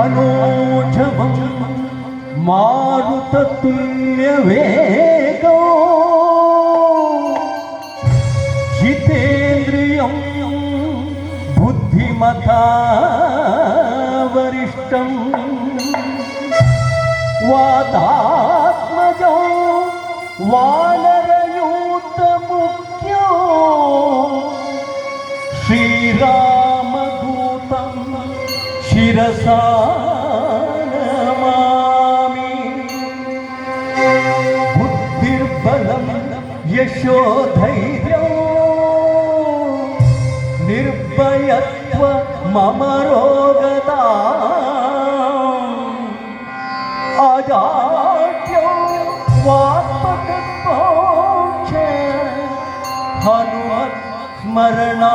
मनोजवं मारुततुल्यवेगो जितेन्द्रियं बुद्धिमता वरिष्ठम् वादात्मजो वानरयूतमुख्यो श्रीरामदूतं शिरसा బలం యశోధైర్యం. నిర్భయత్వ మమ రోగదా అజాడ్యం వాత్మకత్వోక్ష హనుమత్ స్మరణా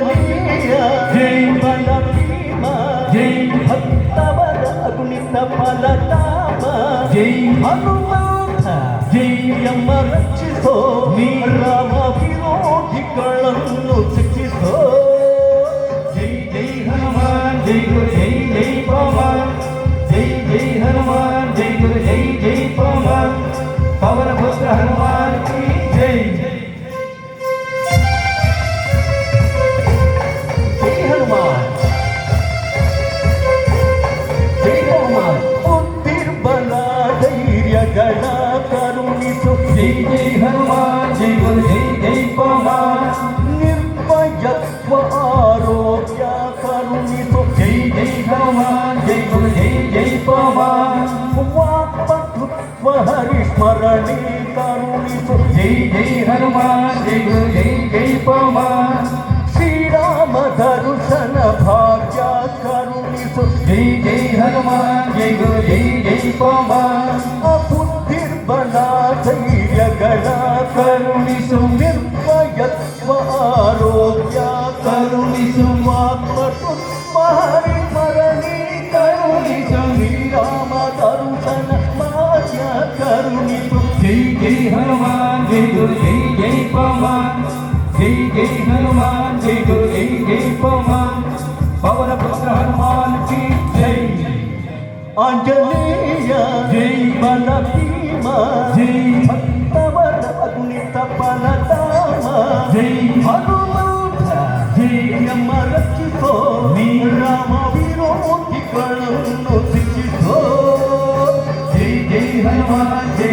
జై బల జై భక్తవర గుణిత ఫలతామ జై హనుమాత జై అమరక్షితో నీ రామ విరోధికళను శిక్షితో జై జై హనుమాన్ జై గురు జై జై పవన్ జై జై హనుమాన్ జై గురు జై జై పవన్ పవన పుత్ర హనుమాన్ జై జై హనుమాన్ జై గురు జై జై పవన్ అబుద్ధిర్బలా ధైర్యగణ కరుణిసు నిర్భయత్వ ఆరోగ్య కరుణిసు ఆత్మసు మహరి మరణి కరుణిసు శ్రీరామ కరుణన భాగ్య కరుణిసు జై జై హనుమాన్ జై గురు జై జై పవన్ జై జై హనుమాన్ జై గురు జై జై పవన్ పవన ఆంజనేయ జై. బల భీమ జై. భక్తవర అగుణిత బలతామ జై. హనుమంత జై. అమరచితో నీ రామ విరోధి కళను శిక్షితో. జై జై.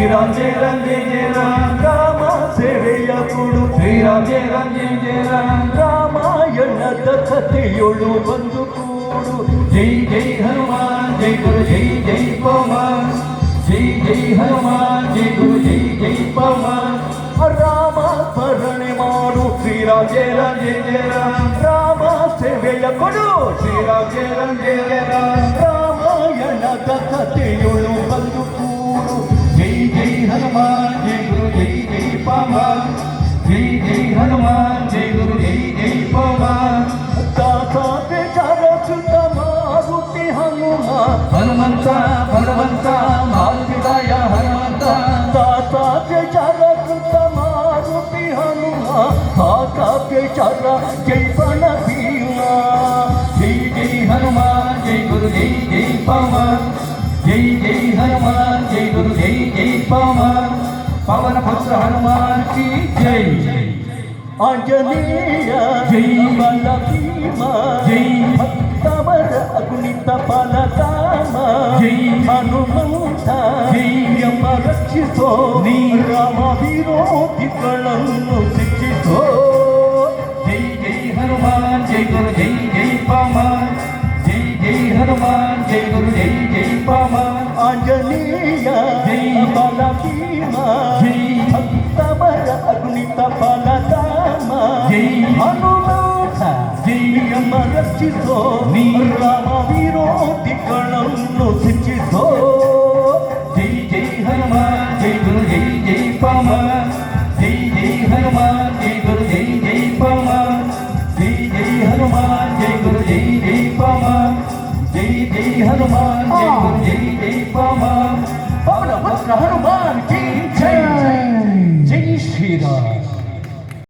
శ్రీరాజే రంగే జయ రామ ಸೆಳೆಯಬುಡು ಶ್ರೀರಾಜೇ ರಂಗೆ ಜಯ ರಾಮಾಯಣದ ಕಥೆಯೊಳು ಬಂದು ಕೂಡು ಜೈ ಜೈ ಹನುಮಾನ್ ಜೈ ಗುರು ಜೈ ಜೈ ಪವನ್ ಜೈ ಜೈ ಹನುಮಾನ್ ಜೈ ಗುರು ಜೈ ಜೈ ಪವನ್ ರಾಮ ಸ್ಮರಣೆ ಮಾಡು ಶ್ರೀರಾಜೇ ರಂಗೆ ಜಯ ರಾಮ ಸೇವೆಯ ಕೊಡು ಶ್ರೀರಾಜೇ ರಂಗೆ ಜಯ ರಾಮಾಯಣದ ಕಥೆಯೊಳು ಬಂದು हनुमान जय गुरु जय जय पवार। जय जय हनुमान जय गुरु जय जय पवार। दाता ते जरत मारुति हनुमान। हनुमंता भगवंता मारुतिदाय हनुमंता। दाता ते जरत मारुति हनुमान। दाता ते जरा जय पन भीमा जय जय हनुमान जय गुरु जय जय पवार। जय जय हनुमान जय हनुमान की जय आंजनेय जय बल भीमा जय भक्तवर अगुणित बल धाम जय हनुमंत जय रक्षितो नी राम विरोधि कलनु शिक्षितो जय जय हनुमान जय गुरु जय जय पामान जय जय हनुमान जय गुरु जय जय पामान आंजनेय जय बल भीमा ರಕ್ಷಿಸೋ ನೀ ರಾಮ ವಿರೋಧಿಗಳನ್ನು ಶಿಕ್ಷಿಸೋ ಜೈ ಜೈ ಹನುಮಾನ್ ಜೈ ಗುರು ಜೈ ಜೈ ಪಮ ಜೈ ಜೈ ಹನುಮಾನ್ ಜೈ ಗುರು ಜೈ ಜೈ ಪಮ ಜೈ ಜೈ ಹನುಮಾನ್ ಜೈ ಗುರು ಜೈ ಜೈ ಪಮ ಜೈ ಜೈ ಹನುಮಾನ್ ಜೈ ಗುರು ಜೈ ಜೈ ಪಮ ಪವನ ವಸ್ತ್ರ ಹನುಮಾನ್